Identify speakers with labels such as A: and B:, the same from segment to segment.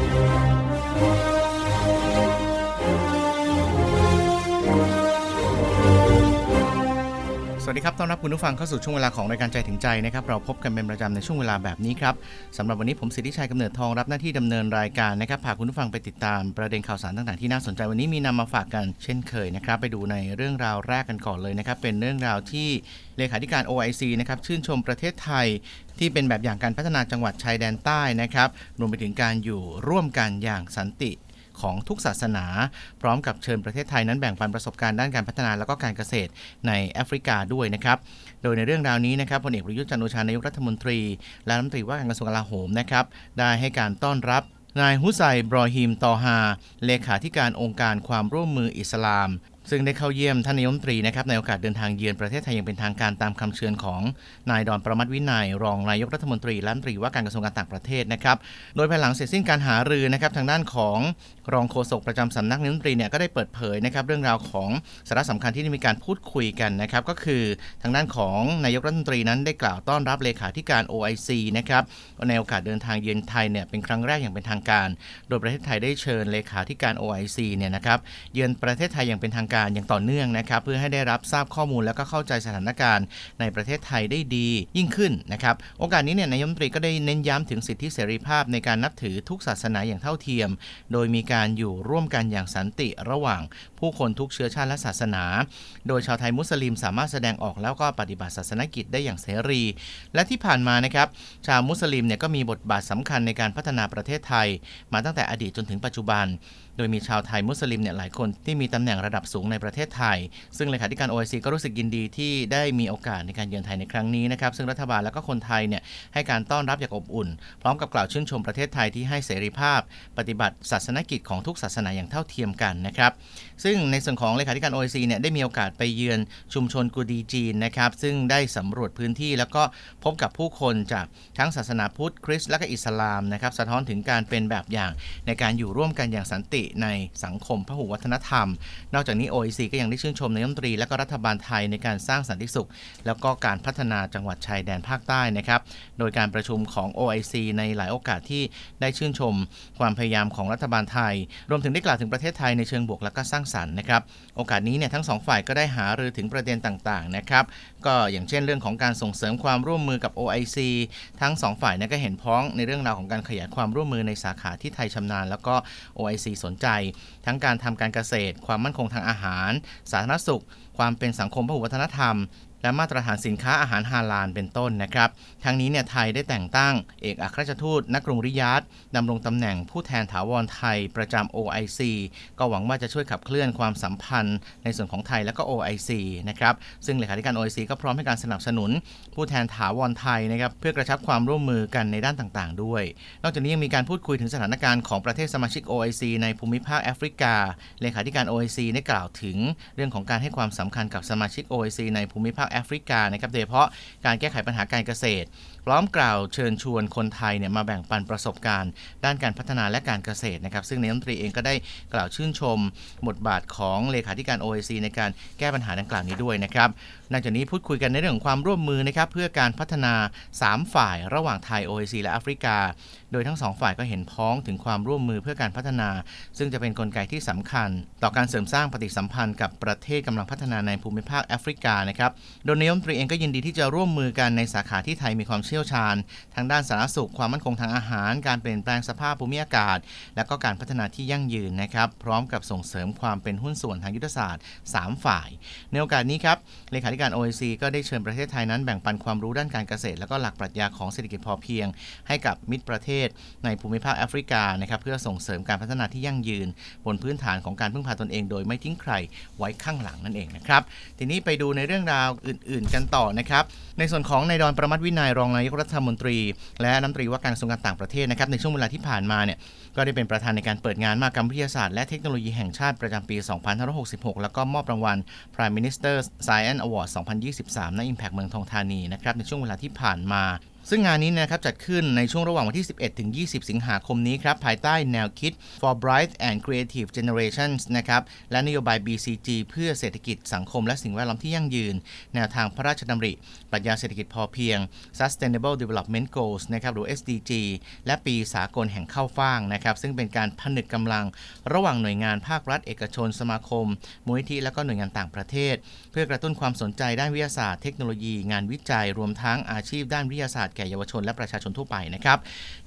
A: ส วัสดีครับ ต้อนรับคุณผู้ฟังเข้าสู่ช่วงเวลาของรายการใจถึงใจนะครับ เราพบกันเป็นประจำในช่วงเวลาแบบนี้ครับสำหรับวันนี้ผมสิทธิชัยกำเนิดทองรับหน้าที่ดำเนินรายการนะครับ พาคุณผู้ฟังไปติดตามประเด็นข่าวสารต่างๆที่น่าสนใจวันนี้มีนำมาฝากกันเช่นเคยนะครับ ไปดูในเรื่องราวแรกกันก่อนเลยนะครับ เป็นเรื่องราวที่เลขาธิการ OIC นะครับชื่นชมประเทศไทยที่เป็นแบบอย่างการพัฒนาจังหวัดชายแดนใต้นะครับ รวมไปถึงการอยู่ร่วมกันอย่างสันติ ของทุกศาสนา พร้อมกับเชิญประเทศไทยนั้นแบ่งปันประสบการณ์ด้านการพัฒนาและก็การเกษตรในแอฟริกาด้วยนะครับ โดยในเรื่องราวนี้นะครับพลเอกประยุทธ์จันโอชานายกรัฐมนตรี และรัฐมนตรีว่าการกระทรวงกลาโหมนะครับได้ให้การต้อนรับนายฮุไซบรอฮิมตอฮา เลขาธิการองค์การความร่วมมืออิสลาม ซึ่งได้เข้าเยี่ยมท่านนายมนตรีนะครับในโอกาสเดินทางเยือนประเทศไทยอย่างเป็นทางการตามคำเชิญของนายดอนประมัติวินัย รองนายกรัฐมนตรีและรัฐมนตรีว่าการกระทรวงการต่างประเทศนะครับ โดยภายหลังเสร็จสิ้นการหารือนะครับทางด้านของรองโฆษกประจำสำนักนายมนตรีเนี่ยก็ได้เปิดเผยนะครับเรื่องราวของสาระสำคัญที่ได้มีการพูดคุยกันนะครับก็คือทางด้านของนายกรัฐมนตรีนั้นได้กล่าวต้อนรับเลขาธิการ OIC นะครับในโอกาสเดินทางเยือนไทยเนี่ยเป็นครั้งแรกอย่างเป็นทางการ โดยประเทศไทยได้เชิญเลขาธิการ OIC เนี่ยนะครับเยือนประเทศไทยอย่างเป็นทางการอย่างต่อเนื่องนะครับเพื่อให้ได้รับทราบข้อมูลแล้วก็เข้าใจสถานการณ์ในประเทศไทยได้ดียิ่งขึ้นนะครับโอกาสนี้เนี่ยนายมนตรีก็ได้เน้นย้ำถึงสิทธิเสรีภาพในการนับถือทุกศาสนาอย่างเท่าเทียม โดยมีการอยู่ร่วมกันอย่างสันติระหว่างผู้คนทุกเชื้อชาติและศาสนา โดยชาวไทยมุสลิมสามารถแสดงออกแล้วก็ปฏิบัติศาสนกิจได้อย่างเสรี และที่ผ่านมานะครับชาวมุสลิมเนี่ยก็มีบทบาทสำคัญในการพัฒนาประเทศไทย มาตั้งแต่อดีตจนถึงปัจจุบันโดยมีชาวไทยมุสลิมเนี่ยหลายคนที่มีตำแหน่งระดับสูงในประเทศไทย ซึ่งเลขาธิการ OIC ก็รู้สึกยินดีที่ได้มีโอกาสในการเยือนไทยในครั้งนี้นะครับซึ่งรัฐบาลและก็คนไทยเนี่ยให้การต้อนรับอย่างอบอุ่น พร้อมกับกล่าวชื่นชมประเทศไทยที่ให้เสรีภาพ ปฏิบัติศาสนกิจของทุกศาสนาอย่างเท่าเทียมกันนะครับ ซึ่งในส่วนของเลขาธิการ OIC เนี่ยได้มีโอกาสไปเยือนชุมชนกูดีจีนนะครับซึ่งได้สำรวจพื้นที่แล้วก็พบกับผู้คนจากทั้งศาสนาพุทธคริสต์และก็อิสลามนะครับสะท้อนถึงการเป็นแบบอย่างในการอยู่ร่วมกันอย่างสันติในสังคมพหุวัฒนธรรม นอกจากนี้ OIC ก็ยังได้ชื่นชมนายมนตรีและก็รัฐบาลไทยในการสร้างสันติสุข แล้วก็การพัฒนาจังหวัดชายแดนภาคใต้นะครับโดยการประชุมของ OIC ในหลายโอกาสที่ได้ชื่นชม ความพยายามของรัฐบาลไทย รวมถึงได้กล่าวถึงประเทศไทยในเชิงบวกและก็สร้างสรรค์นะครับ โอกาสนี้เนี่ยทั้งสองฝ่ายก็ได้หารือถึงประเด็นต่างๆนะครับก็อย่างเช่นเรื่องของการส่งเสริมความร่วมมือกับ OIC ทั้งสองฝ่ายเนี่ยก็เห็นพ้องในเรื่องราวของการขยายความร่วมมือในสาขาที่ไทยชำนาญ แล้วก็ OIC สนใจ ทั้งการทำการเกษตร ความมั่นคงทางอาหาร สาธารณสุข ความเป็นสังคมพหุวัฒนธรรมและมาตรฐานสินค้าอาหารฮาลาลเป็นต้นนะครับ ทั้งนี้เนี่ยไทยได้แต่งตั้งเอกอัครราชทูตณกรุงริยาดดำรงตำแหน่งผู้แทนถาวรไทยประจำ OIC ก็หวังว่าจะช่วยขับเคลื่อนความสัมพันธ์ในส่วนของไทยและก็ OIC นะครับ ซึ่งเลขาธิการ OIC ก็พร้อมให้การสนับสนุน ผู้แทนถาวรไทยนะครับเพื่อกระชับความร่วมมือกันในด้านต่างๆ ด้วย นอกจากนี้ยังมีการพูดคุยถึงสถานการณ์ของประเทศสมาชิก OIC ในภูมิภาคแอฟริกา เลขาธิการ OIC ได้กล่าวถึง เรื่องของการให้ความสำคัญกับสมาชิก OIC ในภูมิภาคแอฟริกานะครับโดยเฉพาะการแก้ไขปัญหาการเกษตรพร้อมกล่าวเชิญชวนคนไทยเนี่ยมาแบ่งปันประสบการณ์ ด้านการพัฒนาและการเกษตรนะครับ ซึ่งนายกรัฐมนตรีเองก็ได้กล่าวชื่นชมบทบาทของเลขาธิการ OIC ในการแก้ปัญหาดังกล่าวนี้ด้วยนะครับนอกจากนี้พูดคุยกันในเรื่องของความร่วมมือนะครับเพื่อการพัฒนา 3 ฝ่ายระหว่างไทย OIC และแอฟริกา โดยทั้งสองฝ่ายก็เห็นพ้องถึงความร่วมมือเพื่อการพัฒนา ซึ่งจะเป็นนกลไกที่สำคัญ ต่อการเสริมสร้างปฏิสัมพันธ์กับประเทศกำลังพัฒนาในภูมิภาคแอฟริกานะครับโดยนายกรัฐมนตรีเองก็ยินดีที่จะร่วมมือกันในสาขาที่ไทยมีความเชี่ยวชาญ ทางด้านสาธารณสุข ความมั่นคงทางอาหาร การเปลี่ยนแปลงสภาพภูมิอากาศ และก็การพัฒนาที่ยั่งยืนนะครับ พร้อมกับส่งเสริมความเป็นหุ้นส่วนทางยุทธศาสตร์ 3 ฝ่าย ในโอกาสนี้ครับเลขาธิการ OIC ก็ได้เชิญประเทศไทยนั้นแบ่งปันความรู้ด้านการเกษตร และก็หลักปรัชญาของเศรษฐกิจพอเพียง ให้กับมิตรประเทศในภูมิภาคแอฟริกานะครับเพื่อส่งเสริมการพัฒนาที่ยั่งยืน บนพื้นฐานของการพึ่งพาตนเอง โดยไม่ทิ้งใครไว้ข้างหลังนั่นเองนะครับทีนี้ไปดูในเรื่องราวอื่น ๆ กันต่อนะครับในส่วนของนายดอนประมัตวินัยรองนายกรัฐมนตรี และรัฐมนตรีว่าการกระทรวงการต่างประเทศนะครับในช่วงเวลาที่ผ่านมาเนี่ยก็ได้เป็นประธานในการเปิดงานมากรรมวิทยาศาสตร์และเทคโนโลยีแห่งชาติประจำปี 2566 แล้วก็มอบรางวัล Prime Minister Science Award 2023ณ Impact เมืองทองธานีนะครับในช่วงเวลาที่ผ่านมาซึ่งงานนี้นะครับจัดขึ้นในช่วงระหว่างวันที่ 11 ถึง 20 สิงหาคมนี้ครับ ภายใต้แนวคิด for bright and creative generations นะครับและนโยบาย BCG เพื่อเศรษฐกิจสังคมและสิ่งแวดล้อมที่ยั่งยืน แนวทางพระราชดำริ ปรัชญาเศรษฐกิจพอเพียง Sustainable Development Goals นะครับหรือ SDG และปีสากลแห่งข้าวฟ่างนะครับ ซึ่งเป็นการผนึกกำลังระหว่างหน่วยงานภาครัฐ เอกชน สมาคมมูลนิธิและก็หน่วยงานต่างประเทศ เพื่อกระตุ้นความสนใจด้านวิทยาศาสตร์เทคโนโลยี งานวิจัยรวมทั้งอาชีพด้านวิทยาศาสตร์แก่เยาวชนและประชาชนทั่วไปนะครับ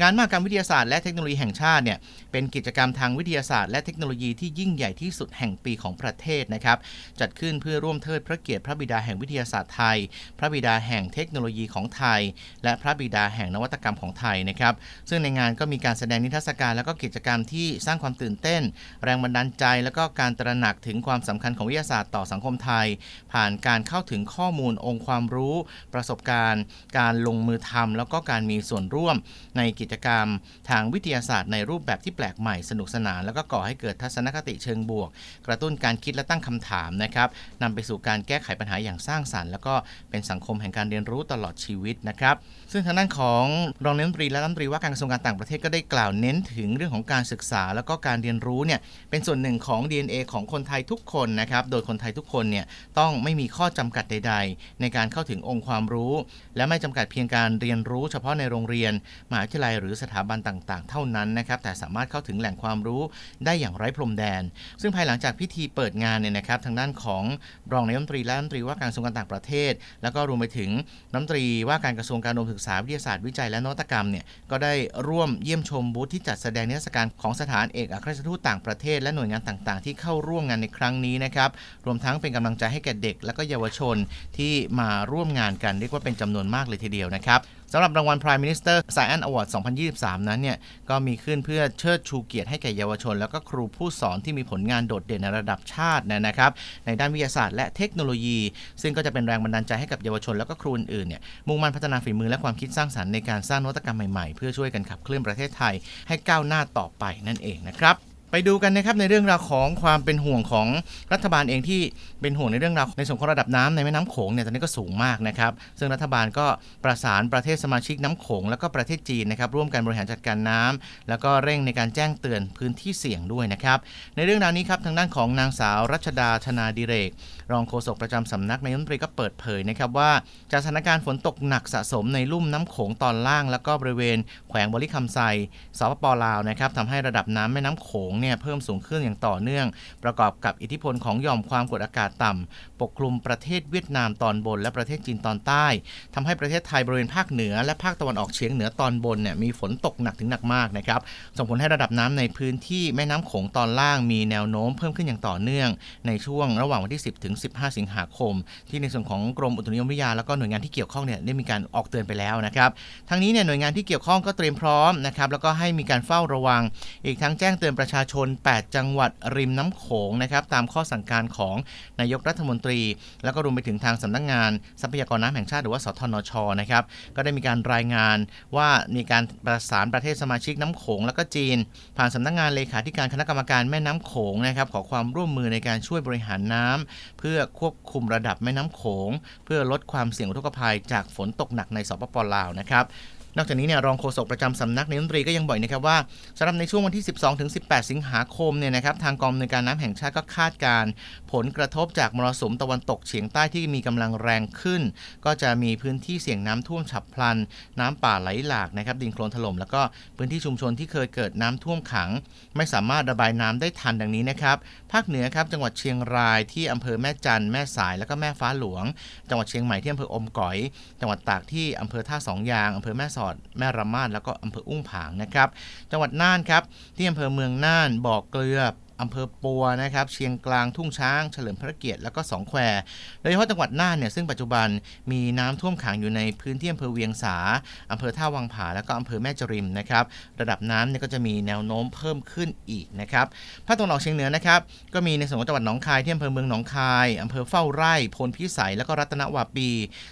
A: งานมหกรรมวิทยาศาสตร์และเทคโนโลยีแห่งชาติเนี่ยเป็นกิจกรรมทางวิทยาศาสตร์และเทคโนโลยีที่ยิ่งใหญ่ที่สุดแห่งปีของประเทศนะครับจัดขึ้นเพื่อร่วมเทิดพระเกียรติพระบิดาแห่งวิทยาศาสตร์ไทย พระบิดาแห่งเทคโนโลยีของไทย และพระบิดาแห่งนวัตกรรมของไทยนะครับซึ่งในงานก็มีการแสดงนิทรรศการ แล้วก็กิจกรรมที่สร้างความตื่นเต้น แรงบันดาลใจ แล้วก็การตระหนักถึงความสำคัญของวิทยาศาสตร์ต่อสังคมไทย ผ่านการเข้าถึงข้อมูลองค์ความรู้ ประสบการณ์ การลงมือทำแล้วก็การมีส่วนร่วมในกิจกรรมทางวิทยาศาสตร์ในรูปแบบที่แปลกใหม่สนุกสนาน แล้วก็ก่อให้เกิดทัศนคติเชิงบวก กระตุ้นการคิดและตั้งคำถามนะครับนำไปสู่การแก้ไขปัญหาอย่างสร้างสรรค์ แล้วก็เป็นสังคมแห่งการเรียนรู้ตลอดชีวิตนะครับ ซึ่งทางด้านของรองนายกรัฐมนตรีและรัฐมนตรีว่าการกระทรวงการต่างประเทศก็ได้กล่าวเน้นถึงเรื่องของการศึกษา แล้วก็การเรียนรู้เนี่ยเป็นส่วนหนึ่งของ DNA ของคนไทยทุกคนนะครับโดยคนไทยทุกคนเนี่ยต้องไม่มีข้อจำกัดใด ๆ ในการเข้าถึงองค์ความรู้ และไม่จำกัดเพียงการเรียนรู้เฉพาะในโรงเรียนมหาวิทยาลัยหรือสถาบันต่างๆ เท่านั้นนะครับแต่สามารถเข้าถึงแหล่งความรู้ได้อย่างไร้พรมแดน ซึ่งภายหลังจากพิธีเปิดงานเนี่ยนะครับ ทางด้านของรองนายกรัฐมนตรีและรัฐมนตรีว่าการกระทรวงการต่างประเทศ แล้วก็รวมไปถึงรัฐมนตรีว่าการกระทรวงการอุดมศึกษาวิทยาศาสตร์วิจัยและนวัตกรรมเนี่ยก็ได้ร่วมเยี่ยมชมบูธที่จัดแสดงนิทรรศการของสถานเอกอัครราชทูตต่างประเทศ และหน่วยงานต่างๆ ที่เข้าร่วมงานในครั้งนี้นะครับรวมทั้งเป็นกำลังใจให้แก่เด็ก และก็เยาวชนที่มาร่วมงานกันเรียกว่าเป็นจำนวนมากเลยทีเดียวนะครับสำหรับรางวัล Prime Minister Science Award 2023 นั้นเนี่ยก็มีขึ้นเพื่อเชิดชูเกียรติให้แก่เยาวชน แล้วก็ครูผู้สอนที่มีผลงานโดดเด่นในระดับชาตินะครับในด้านวิทยาศาสตร์และเทคโนโลยี ซึ่งก็จะเป็นแรงบันดาลใจให้กับเยาวชน แล้วก็ครูอื่นๆเนี่ยมุ่งมั่นพัฒนาฝีมือและความคิดสร้างสรรค์ในการสร้างนวัตกรรมใหม่ๆ เพื่อช่วยกันขับเคลื่อนประเทศไทยให้ก้าวหน้าต่อไปนั่นเองนะครับ ไปดูกันนะครับในเรื่องราวของความเป็นห่วงของรัฐบาลเองที่เป็นห่วงในเรื่องราวในส่วนของระดับน้ำในแม่น้ำโขงเนี่ยตอนนี้ก็สูงมากนะครับซึ่งรัฐบาลก็ประสานประเทศสมาชิกน้ำโขงแล้วก็ประเทศจีนนะครับร่วมกันบริหารจัดการน้ำแล้วก็เร่งในการแจ้งเตือนพื้นที่เสี่ยงด้วยนะครับในเรื่องราวนี้ครับทางด้านของนางสาวรัชดาธนาดิเรก รองโฆษกประจำสำนักนายกรัฐมนตรีก็เปิดเผยนะครับว่าจากสถานการณ์ฝนตกหนักสะสมในลุ่มน้ำโขงตอนล่าง แล้วก็บริเวณแขวงบริคำไซสปปลาวนะครับทำให้ระดับน้ำแม่น้ำโขงเนี่ยเพิ่มสูงขึ้นอย่างต่อเนื่อง ประกอบกับอิทธิพลของหย่อมความกดอากาศต่ำปกคลุมประเทศเวียดนามตอนบน และประเทศจีนตอนใต้ทำให้ประเทศไทยบริเวณภาคเหนือ และภาคตะวันออกเฉียงเหนือตอนบนเนี่ยมีฝนตกหนักถึงหนักมากนะครับส่งผลให้ระดับน้ำในพื้นที่แม่น้ำโขงตอนล่างมีแนวโน้มเพิ่มขึ้นอย่างต่อเนื่อง ในช่วงระหว่างวันที่ 10ถึง15 สิงหาคม ที่ในส่วนของกรมอุตุนิยมวิทยาแล้วก็หน่วยงานที่เกี่ยวข้องเนี่ยได้มีการออกเตือนไปแล้วนะครับทั้งนี้เนี่ยหน่วยงานที่เกี่ยวข้องก็เตรียมพร้อมนะครับแล้วก็ให้มีการเฝ้าระวัง อีกทั้งแจ้งเตือนประชาชชน 8 จังหวัดริมน้ำโขงนะครับตามข้อสั่งการของนายกรัฐมนตรี แล้วก็รวมไปถึงทางสำนักงานทรัพยากรน้ำแห่งชาติหรือว่าสทนชนะครับก็ได้มีการรายงานว่ามีการประสานประเทศสมาชิกน้ำโขง แล้วก็จีน ผ่านสำนักงานเลขาธิการคณะกรรมการแม่น้ำโขงนะครับขอความร่วมมือในการช่วยบริหารน้ำเพื่อควบคุมระดับแม่น้ำโขง เพื่อลดความเสี่ยงอุทกภัยจากฝนตกหนักในสปปลาวนะครับ นอกจากนี้เนี่ยรองโฆษกประจำสำนักนายกรัฐมนตรีก็ยังบอกนะครับว่าสำหรับในช่วงวันที่ 12ถึง18 สิงหาคมเนี่ยนะครับทางกองอำนการน้ำแห่งชาติก็คาดการณ์ผลกระทบจากมรสุมตะวันตกเฉียงใต้ที่มีกำลังแรงขึ้น ก็จะมีพื้นที่เสี่ยงน้ำท่วมฉับพลัน น้ำป่าไหลหลากนะครับดินโคลนถล่มแล้วก็พื้นที่ชุมชนที่เคยเกิดน้ำท่วมขัง ไม่สามารถระบายน้ำได้ทันดังนี้นะครับภาคเหนือครับจังหวัดเชียงรายที่อำเภอแม่จันแม่สายแล้วก็แม่ฟ้าหลวง จังหวัดเชียงใหม่ที่อำเภออมก๋อย จังหวัดตากที่อำเภอท่าสองยางอำเภอแม่สอดแม่ระมาดแล้วก็อำเภออุ้งผางนะครับ จังหวัดน่านครับที่อำเภอเมืองน่านบ่อเกลือ อำเภอปัวนะครับเชียงกลางทุ่งช้าง เฉลิมพระเกียรติแล้วก็สองแควโดยเฉพาะจังหวัดน่านเนี่ยซึ่งปัจจุบันมีน้ำท่วมขังอยู่ในพื้นที่อำเภอเวียงสาอำเภอท่าวังผาแล้วก็อำเภอแม่จริมนะครับระดับน้ำเนี่ยก็จะมีแนวโน้มเพิ่มขึ้นอีกนะครับภาคตะวันออกเฉียงเหนือนะครับก็มีในส่วนของจังหวัดหนองคายที่อำเภอเมืองหนองคายอำเภอเฝ้าไร่พลพิสัยแล้วก็รัตนวาปี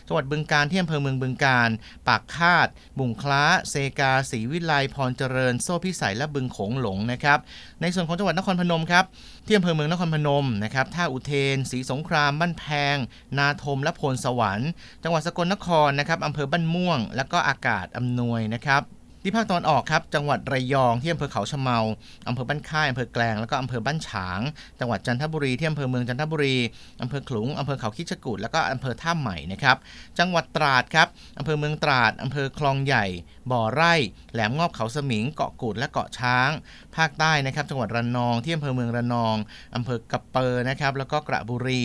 A: จังหวัดบึงกาฬที่อำเภอเมืองบึงกาฬปากคาด บุงคล้า เซกาศรีวิไลพรเจริญ โซ่พิสัยและบึงโขงหลงนะครับในส่วนของจังหวัดนครพนมมครับที่อำเภอเมืองนครพนมนะครับท่าอุเทนศรีสงครามบ้านแพง นาทมและโพนสวรรค์ จังหวัดสกลนครนะครับอำเภอบ้านม่วง แล้วก็อากาศอำนวยนะครับ ที่ภาคตะวันออกครับจังหวัดระยองที่อำเภอเขาชะเมาอำเภอบ้านค่ายอำเภอแกลงแล้วก็อำเภอบ้านฉาง จังหวัดจันทบุรีที่อำเภอเมืองจันทบุรีอำเภอขลุงอำเภอเขาคิดจกูดแล้วก็อำเภอท่าใหม่นะครับจังหวัดตราดครับอำเภอเมืองตราดอำเภอคลองใหญ่ บ่อไร่แหลมงอบเขาสมิงเกาะกูดและเกาะช้าง ภาคใต้นะครับ จังหวัดระนองที่อำเภอเมืองระนองอำเภอกะเปอร์นะครับแล้วก็กระบุรี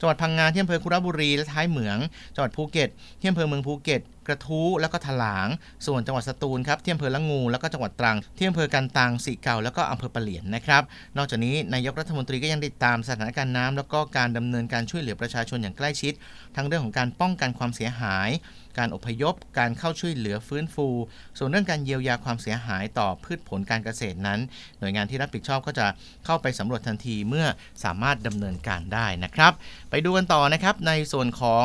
A: จังหวัดพังงาที่อำเภอคุระบุรีและท้ายเหมือง จังหวัดภูเก็ตที่อำเภอเมืองภูเก็ต กระทู้แล้วก็ถลาง ส่วนจังหวัดสตูลครับที่อำเภอละงูแล้วก็จังหวัดตรังที่อำเภอกันตังสีเก่าแล้วก็อำเภอปะเหลียนนะครับ นอกจากนี้นายกรัฐมนตรีก็ยังติดตามสถานการณ์น้ำแล้วก็การดำเนินการช่วยเหลือประชาชนอย่างใกล้ชิด ทั้งเรื่องของการป้องกันความเสียหาย การอพยพ การเข้าช่วยเหลือฟื้นฟู ส่วนเรื่องการเยียวยาความเสียหายต่อพืชผลการเกษตรนั้น หน่วยงานที่รับผิดชอบก็จะเข้าไปสำรวจทันทีเมื่อสามารถดำเนินการได้นะครับ ไปดูกันต่อนะครับในส่วนของ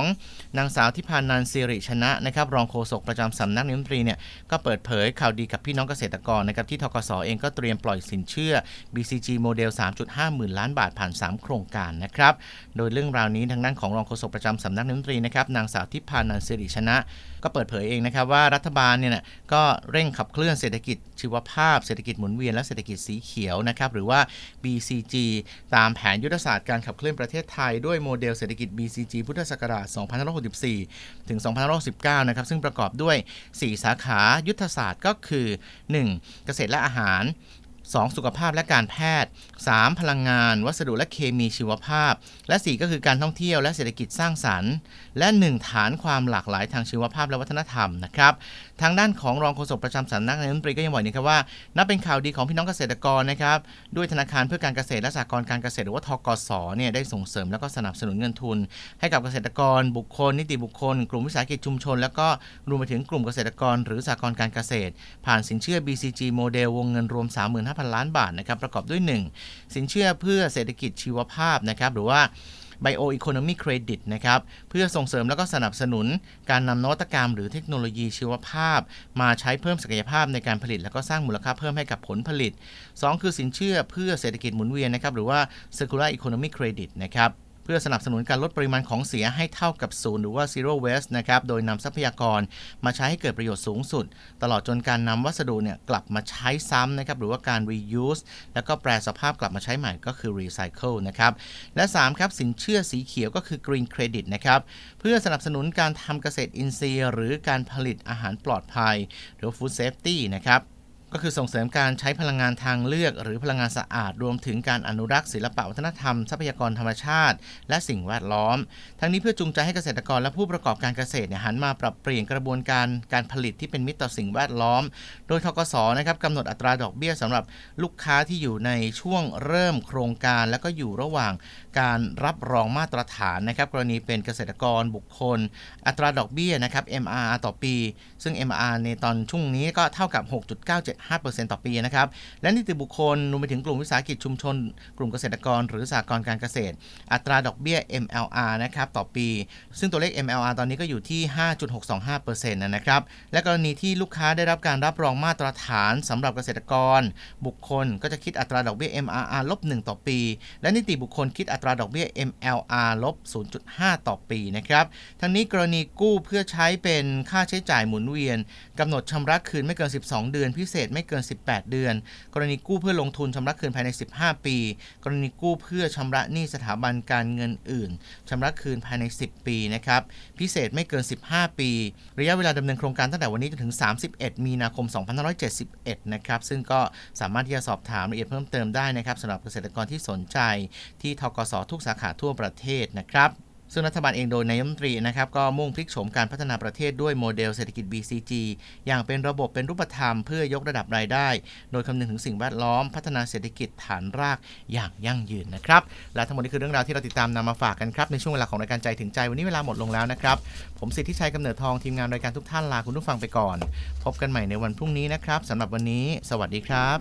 A: นางสาวทิพานันท์สิริชนะนะครับรองโฆษกประจำสำนักนายกรัฐมนตรีเนี่ยก็เปิดเผยข่าวดีกับพี่น้องเกษตรกรนะครับที่ทกสเองก็เตรียมปล่อยสินเชื่อ BCG โมเดล 3.5 หมื่นล้านบาทผ่าน 3 โครงการนะครับ โดยเรื่องราวนี้ทางด้านของรองโฆษกประจำสำนักนายกรัฐมนตรีนะครับนางสาวทิพานันท์สิริชนะก็เปิดเผยเองนะครับว่ารัฐบาลเนี่ยนะก็เร่งขับเคลื่อนเศรษฐกิจชีวภาพ เศรษฐกิจหมุนเวียนและเศรษฐกิจสีเขียวนะครับหรือว่า BCG ตามแผนยุทธศาสตร์การขับเคลื่อนประเทศไทย ด้วยโมเดลเศรษฐกิจ BCG พุทธศักราช 2564 ถึง 2569 นะครับซึ่งประกอบด้วย 4 สาขายุทธศาสตร์ก็คือ 1. เกษตรและอาหาร 2. สุขภาพและการแพทย์ 3. พลังงาน วัสดุและเคมีชีวภาพ และ 4 ก็คือการท่องเที่ยวและเศรษฐกิจสร้างสรรค์ และ 1 ฐานความหลากหลายทางชีวภาพและวัฒนธรรมนะครับทางด้านของรองโฆษกประจำสำนักนายกรัฐมนตรีก็ยังบอกนะครับว่านับเป็นข่าวดีของพี่น้องเกษตรกรนะครับด้วยธนาคารเพื่อการเกษตรและสหกรณ์การเกษตรหรือว่าทกสเนี่ยได้ส่งเสริมแล้วก็สนับสนุนเงินทุน ให้กับเกษตรกร บุคคล นิติบุคคล กลุ่มวิสาหกิจชุมชน แล้วก็รวมไปถึงกลุ่มเกษตรกร หรือสหกรณ์การเกษตร ผ่านสินเชื่อ BCG โมเดลวงเงินรวม5,000 ล้านบาทนะครับประกอบด้วย 1 สินเชื่อเพื่อเศรษฐกิจชีวภาพนะครับหรือว่า Bioeconomy Credit นะครับเพื่อส่งเสริมแล้วก็สนับสนุนการนำนวัตกรรมหรือเทคโนโลยีชีวภาพ มาใช้เพิ่มศักยภาพในการผลิต แล้วก็สร้างมูลค่าเพิ่มให้กับผลผลิต 2 คือสินเชื่อเพื่อเศรษฐกิจหมุนเวียนนะครับหรือว่า Circular Economy Credit นะครับ เพื่อสนับสนุนการลดปริมาณของเสียให้เท่ากับศูนย์หรือว่า zero waste นะครับ โดยนำทรัพยากรมาใช้ให้เกิดประโยชน์สูงสุด ตลอดจนการนำวัสดุเนี่ยกลับมาใช้ซ้ำนะครับ หรือว่าการ reuse แล้วก็แปลสภาพกลับมาใช้ใหม่ก็คือ recycle นะครับ และ 3 ครับ สินเชื่อสีเขียวก็คือ green credit นะครับ เพื่อสนับสนุนการทำเกษตรอินทรีย์ หรือการผลิตอาหารปลอดภัย หรือ food safety นะครับ ก็คือส่งเสริมการใช้พลังงานทางเลือก หรือพลังงานสะอาด รวมถึงการอนุรักษ์ศิลปวัฒนธรรมทรัพยากรธรรมชาติ และสิ่งแวดล้อม ทั้งนี้เพื่อจูงใจให้เกษตรกรและผู้ประกอบการเกษตรเนี่ยหันมาปรับเปลี่ยนกระบวนการการผลิตที่เป็นมิตรต่อสิ่งแวดล้อม โดยทกสนะครับกำหนดอัตราดอกเบี้ยสำหรับลูกค้าที่อยู่ในช่วงเริ่มโครงการ แล้วก็อยู่ระหว่าง การรับรองมาตรฐานนะครับกรณีเป็นเกษตรกรบุคคล อัตราดอกเบี้ยนะครับ MRR ต่อปี ซึ่ง MRR ในตอนช่วงนี้ก็เท่ากับ 6.975%ต่อปีนะครับและนิติบุคคลรวมไปถึงกลุ่มวิสาหกิจชุมชน กลุ่มเกษตรกร หรือสหกรณ์การเกษตร อัตราดอกเบี้ย MLR นะครับต่อปี ซึ่งตัวเลข MLR ตอนนี้ก็อยู่ที่ 5.625%นะครับและกรณีที่ลูกค้าได้รับการรับรองมาตรฐานสำหรับเกษตรกร บุคคลก็จะคิดอัตราดอกเบี้ย MRR ลบ1ต่อปี และนิติบุคคลคิดอัตราดอกเบี้ย MLR ลบ 0.5 ต่อปีนะครับทั้งนี้กรณีกู้เพื่อใช้เป็นค่าใช้จ่ายหมุนเวียนกำหนดชำระคืนไม่เกิน 12 เดือน พิเศษไม่เกิน 18 เดือน กรณีกู้เพื่อลงทุนชำระคืนภายใน 15 ปี กรณีกู้เพื่อชำระหนี้สถาบันการเงินอื่นชำระคืนภายใน 10 ปีนะครับพิเศษไม่เกิน 15 ปี ระยะเวลาดำเนินโครงการตั้งแต่วันนี้จนถึง 31 มีนาคม 2571 นะครับซึ่งก็สามารถที่จะสอบถามรายละเอียดเพิ่มเติมได้นะครับสำหรับเกษตรกรที่สนใจที่ทกสทุกสาขาทั่วประเทศนะครับซึ่งรัฐบาลเองโดยนายมนตรีนะครับก็มุ่งพลิกโฉมการพัฒนาประเทศด้วยโมเดลเศรษฐกิจ BCG อย่างเป็นระบบเป็นรูปธรรมเพื่อยกระดับรายได้ โดยคำนึงถึงสิ่งแวดล้อมพัฒนาเศรษฐกิจฐานรากอย่างยั่งยืนนะครับ และทั้งหมดนี้คือเรื่องราวที่เราติดตามนำมาฝากกันครับ ในช่วงเวลาของรายการใจถึงใจวันนี้เวลาหมดลงแล้วนะครับ ผมสิทธิชัยกำเนิดทองทีมงานรายการทุกท่านลาคุณผู้ฟังไปก่อน พบกันใหม่ในวันพรุ่งนี้นะครับสำหรับวันนี้ สวัสดีครับ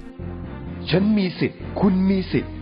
B: ฉันมีสิทธิ์ คุณมีสิทธิ์